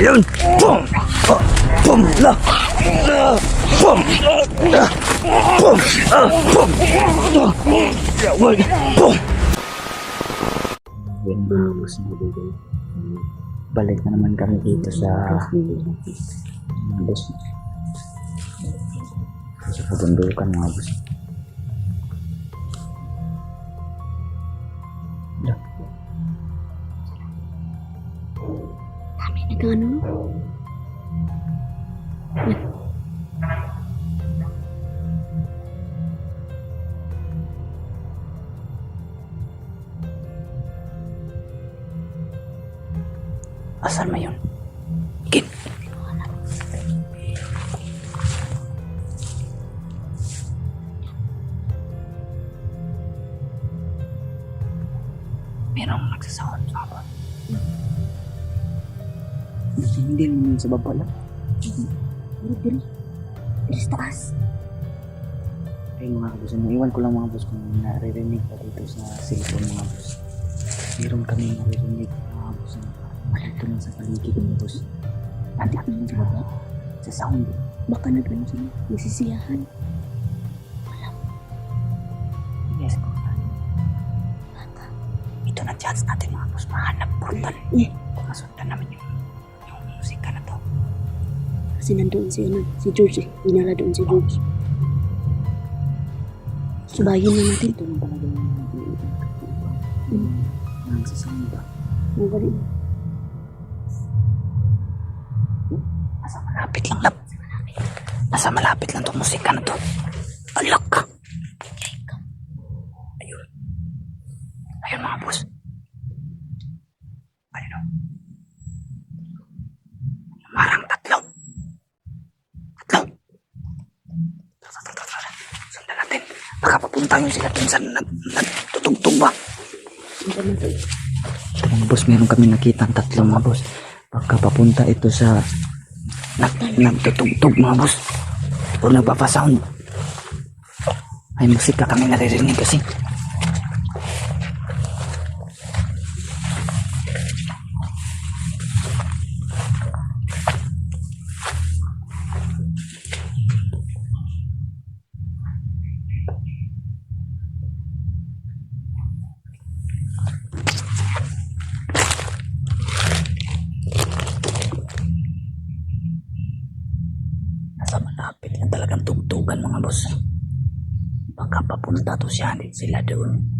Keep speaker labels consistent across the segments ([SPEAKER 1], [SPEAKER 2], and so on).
[SPEAKER 1] Ayun! Pum! Pum! La! Pum! Pum! Pum! Yawag! Pum!
[SPEAKER 2] Yung mga boss na bigay. Balik na naman kami dito sa mga boss. Sa kabundukan mga boss.
[SPEAKER 3] Dami na gano.
[SPEAKER 2] Asan mo yun? Gin. Merong nagsasahod sa ako. Hindi naman sa baba lang.
[SPEAKER 3] Pero diri. Diri sa taas.
[SPEAKER 2] Ay mga boss, naiwan ko lang mga boss kung naririnig pa dito sa cellphone mga boss. Meron kami naririnig mga boss na malito lang sa paligid mga boss. Nanti ako yung baba sa sound.
[SPEAKER 3] Baka nagano sila. Nagsisiyahan.
[SPEAKER 2] Yes, ko. Ito na chance natin mga boss, mahanap portal.
[SPEAKER 3] Eh,
[SPEAKER 2] Kung masundan namin yung.
[SPEAKER 3] Kasi nandoon si, ano, si George eh. Dinala doon si George. Subayin na natin.
[SPEAKER 2] Ito na talaga yung
[SPEAKER 3] Hmm.
[SPEAKER 2] nang sa sound ba?
[SPEAKER 3] Ang galing.
[SPEAKER 2] Nasa malapit lang lap. Nasa malapit lang tong musika na to. Alak ka. Ayun. Ayun mga boss. Ayun o. Marang tatlo. Tatlo. Tara, tara, tara, tara. Sundan natin. Baka papunta yun sila dun sa nag- nagtutugtog ba? Mga boss, meron kami nakita ang tatlo mga boss. Baka papunta ito sa nag, nagtutugtog mga boss. O nagpapasound. May musika kami naririnig kasi. Nasa malapit na talagang tugtugan mga boss. Baka papunta to siya, sila doon.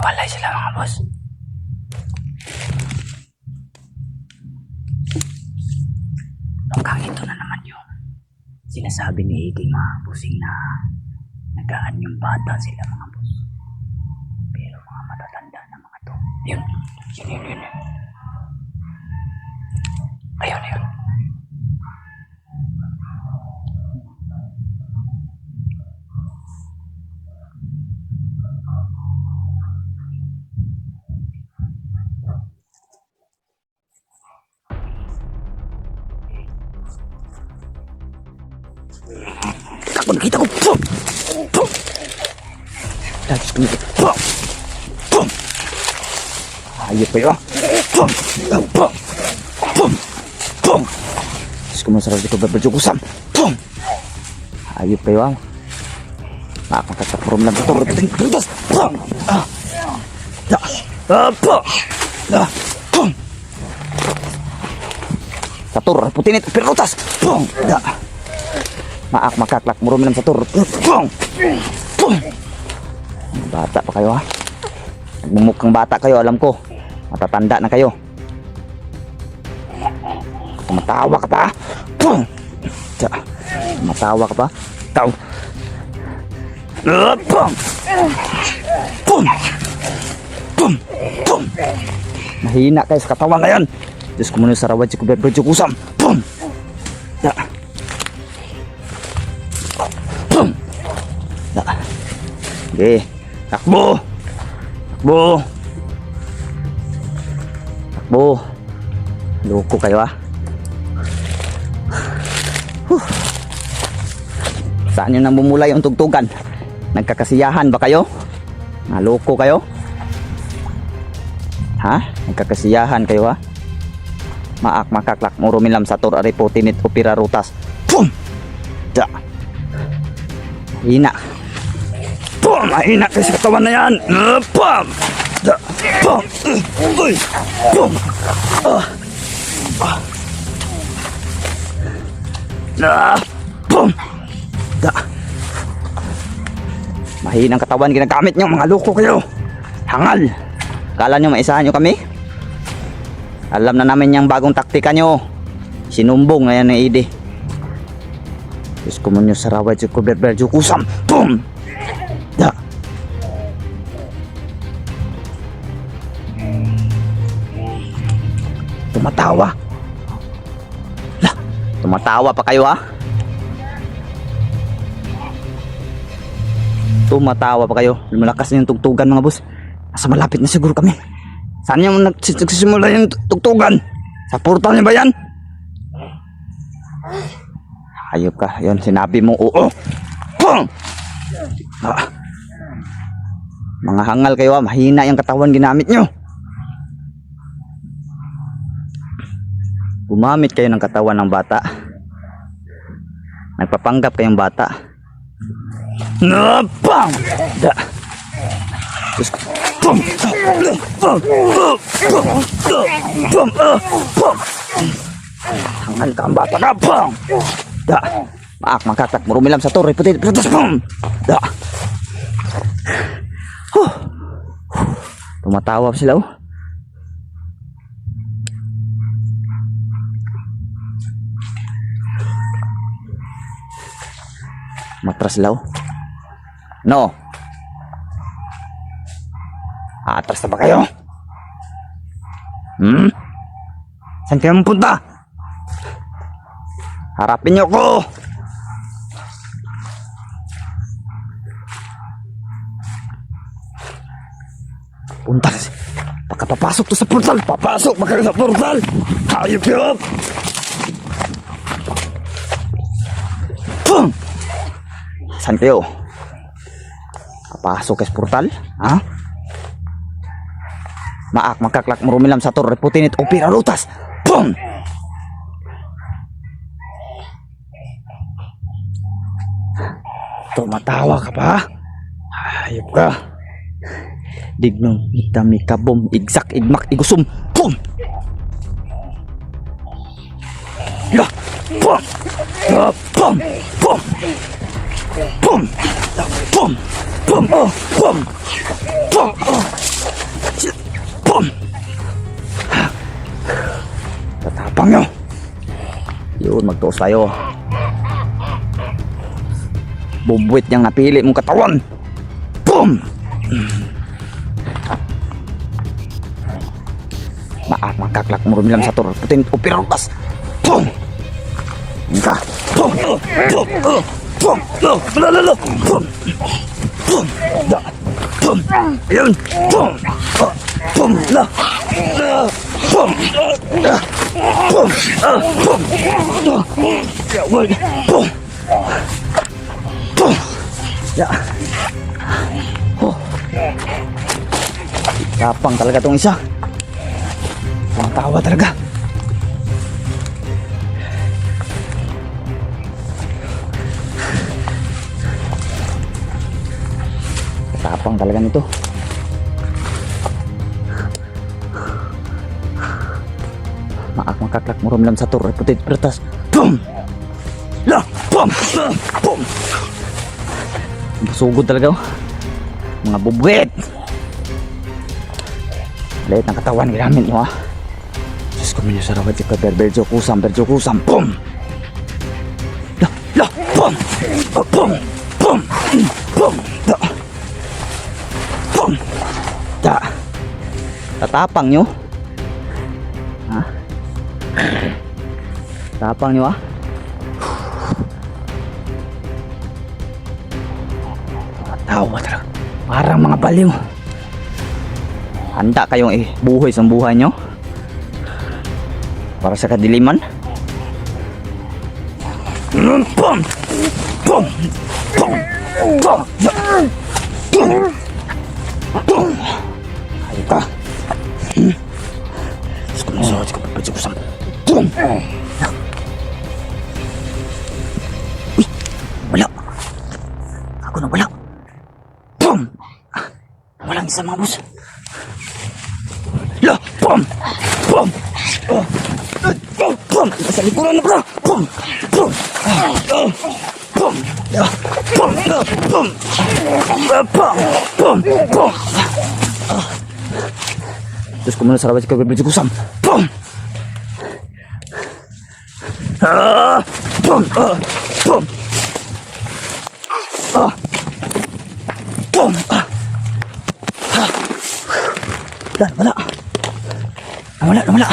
[SPEAKER 2] Naniwalay sila mga boss. Mukhang ito na naman yung sinasabi ni Iggy mga busing na nagaan yung bata sila mga boss. Pero mga matatanda na mga to. Yun. Yun, yun, yun. yun. Kapag nakita ko, pum! Pum! Tapos ko pum! Pum! Ayop pa yun. Pum! Pum! Pum! Pum! Tapos ko masarap dito berbaju kusam. Pum! Ayop pa yun. Makakatapurom lang ito. Rutas! Pum! Ah! Da!
[SPEAKER 1] Ah, pum! Ah, pum!
[SPEAKER 2] Satur, putinit, pirutas.
[SPEAKER 1] Pum! Da!
[SPEAKER 2] Maak, makaklak, murumilam satur.
[SPEAKER 1] Pum! Pum!
[SPEAKER 2] Bata pa kayo ha. Nagmumukhang bata kayo, alam ko. Matatanda na kayo. Tumatawa ka pa. Tumatawa ka pa.
[SPEAKER 1] Ah, pum! Pum! Pum! Pum!
[SPEAKER 2] Mahina kayo sa katawan ngayon. Diyos ko muna sa rawad si Kubet Bro Kusam.
[SPEAKER 1] Pum! Da!
[SPEAKER 2] Okay.
[SPEAKER 1] Takbo! Takbo!
[SPEAKER 2] Takbo. Loko kayo ha. Huh. Saan yun namumula yung tugtugan? Nagkakasiyahan ba kayo? Naloko kayo? Ha? Nagkakasiyahan kayo ha? Maak makaklak murumilam satur aripo tinit upira rutas.
[SPEAKER 1] Pum!
[SPEAKER 2] Da. Hina.
[SPEAKER 1] Pum! Mahina sa katawan na yan! Ah, Pum! Da! Uh, Uy! Pum! Ah! Ah! Ah! Pum!
[SPEAKER 2] Da. Mahinang katawan ginagamit nyo mga loko kayo. Hangal. Kala nyo maisahan nyo kami? Alam na namin yung bagong taktika nyo. Sinumbong na yan ni Ide. Diyos ko mo nyo sa rawad si Kubert Berjo Kusam.
[SPEAKER 1] Pum!
[SPEAKER 2] Tumatawa. La, tumatawa pa kayo ha? Tumatawa pa kayo. Lumalakas na yung tugtugan mga boss. Nasa malapit na siguro kami.
[SPEAKER 1] Saan yung nagsis- nagsisimula yung tugtugan? Sa portal niya ba yan?
[SPEAKER 2] Ayop ka. Yun, sinabi mo oo.
[SPEAKER 1] Pum!
[SPEAKER 2] Ah. Mga hangal kayo ha. Mahina yung katawan ginamit nyo. Gumamit kayo ng katawan ng bata. Nagpapanggap kayong bata.
[SPEAKER 1] Na! Pum!
[SPEAKER 2] Da.
[SPEAKER 1] Diyos ko. Pum! Pum! Pum! Pum! Pum! Ah! Pum!
[SPEAKER 2] Hangal ka ang bata.
[SPEAKER 1] Baka pum!
[SPEAKER 2] Da. Maak makatak. Murumilam sa torre. Puti.
[SPEAKER 1] Pum!
[SPEAKER 2] Da. Huh. Tumatawa sila oh. Matras oh. No. Atras na ba kayo?
[SPEAKER 1] Hmm? Saan kayo mapunta?
[SPEAKER 2] Harapin niyo ko.
[SPEAKER 1] Punta kasi. Baka papasok to sa portal. Papasok baka sa portal. Hayop yun. Pum!
[SPEAKER 2] Saan kayo? Papasok kayo sa portal? Ha? Maak, magkaklak, murumilam sa torre, putinit, o pirarutas.
[SPEAKER 1] Pum!
[SPEAKER 2] Tumatawa ka pa? Hayop ka. Dignong itami kabom, igsak, igmak, igusum.
[SPEAKER 1] Pum! Ya! Pum! Ya! Pum! Pum! Ya! Pum! Pum! Oh! Pum! Pum! Oh! Pum!
[SPEAKER 2] Tatapang nyo. Yun, magtuos tayo. Bubwit niyang napili mong katawan.
[SPEAKER 1] Pum!
[SPEAKER 2] Maak, magkaklak, murumilam sa torre, putinit, o pirarutas.
[SPEAKER 1] Pum!
[SPEAKER 2] Ka.
[SPEAKER 1] Pum! Oh! Pum! Oh! Pum! Oh! La la la! Pum! Da! Pum! Ayun! Oh! Pum! La! La! Ah! Pum! Ah! Pum! Ah! Ya.
[SPEAKER 2] Oh. Tapang talaga tong isa. Ang tawa talaga. tapang talaga nito. Maak makaklak murum lang sa tur putit pretas pum la pum pum busugod talaga oh. mga bubwit! Lait ng katawan namin mo oh, ah. Diyos ko minyo sarawat si Kaber Berjo kusam Berjo kusam pum la la pum pum pum tatapang nyo. Ha? Tapang nyo ah tawa talaga. Parang mga baliw. Handa kayong eh, buhay sa buhay nyo? Para sa kadiliman? Pum! Pum! Pum! Pum! Pum uy wala ako na wala pum walang isa mga boss La! Pum! Pum! Oh! Oh! Pum! Sa likuran na! Pum! Pum! Ah! Oh! Pum! Ah! Pum! Pum! Pum! Ah! Terus kemudian sarawat ke baju kusam. Pum! Ah! Pum! Ah! Pum! Ah! Pum! Ah! Dan, wala. Nawala, nawala.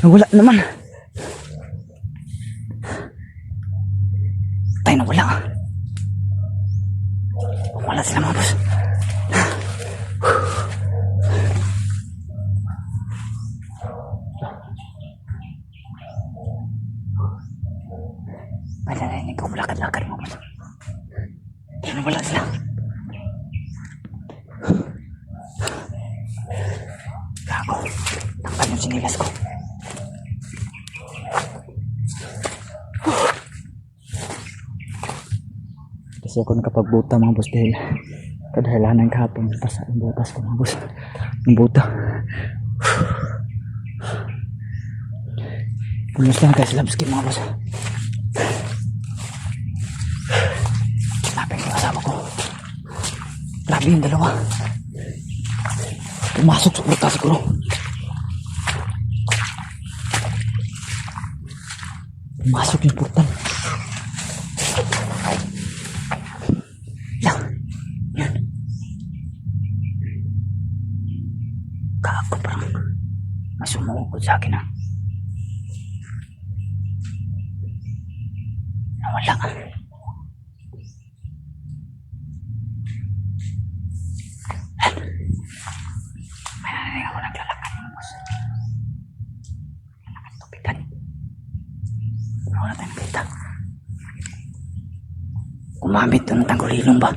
[SPEAKER 2] Nawala naman. Tay, nawala. Wala sila mga boss. Ay, narinig ko lakad-lakad mga boss. Nawala sila. Gago. Sinilas ko. Kasi ako nakapagbuta mga boss dahil kadahilanan kahapon pasa ang butas ko mga boss. Ang buta. Lang guys, labski mga boss. Lapin ko asawa ko. Grabe yung dalawa. Pumasok sa kwarta siguro. Pumasok yung portal. Yan. Yan. Gago parang may sumukod sa akin ah. Nawala. Ay, ako naglalakad ng boss. Naglalakad tupitan. Ako na tayo nakita. Gumamit doon ng tanggulilong ba?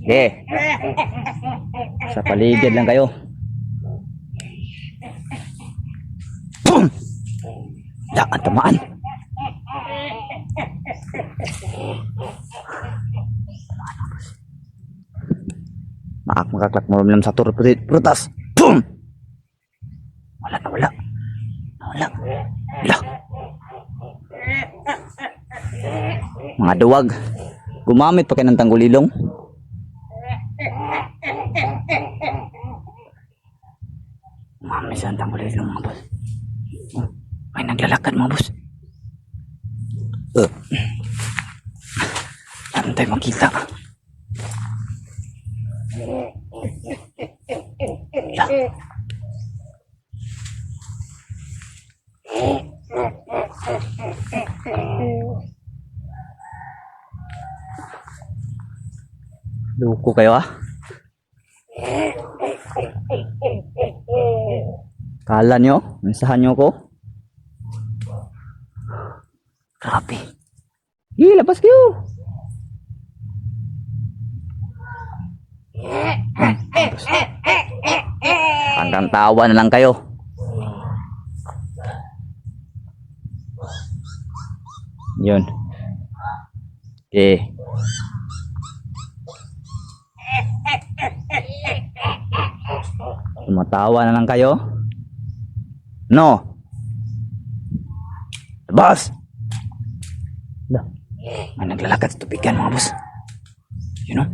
[SPEAKER 2] Sige. Sa paligid lang kayo. Boom! Daan tamaan. Maak makaklak mo lang sa tur prutas. Boom! Wala na wala. Wala. Wala. Mga duwag. Gumamit pa kayo ng tanggulilong. Gumamit sa tanggulilong mga boss. May naglalakad mga boss. Uh. Ano tayo makita? Lah. Luko kayo ah. Kala nyo? Mensahan nyo ko? Grabe. Hi, labas kayo. Hanggang tawa na lang kayo. Yun. Okay. Tumatawa na lang kayo? No? Boss! Da. May naglalakad sa tubigan mga boss. You know?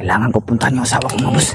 [SPEAKER 2] Kailangan ko puntahan yung asawa ko mga boss.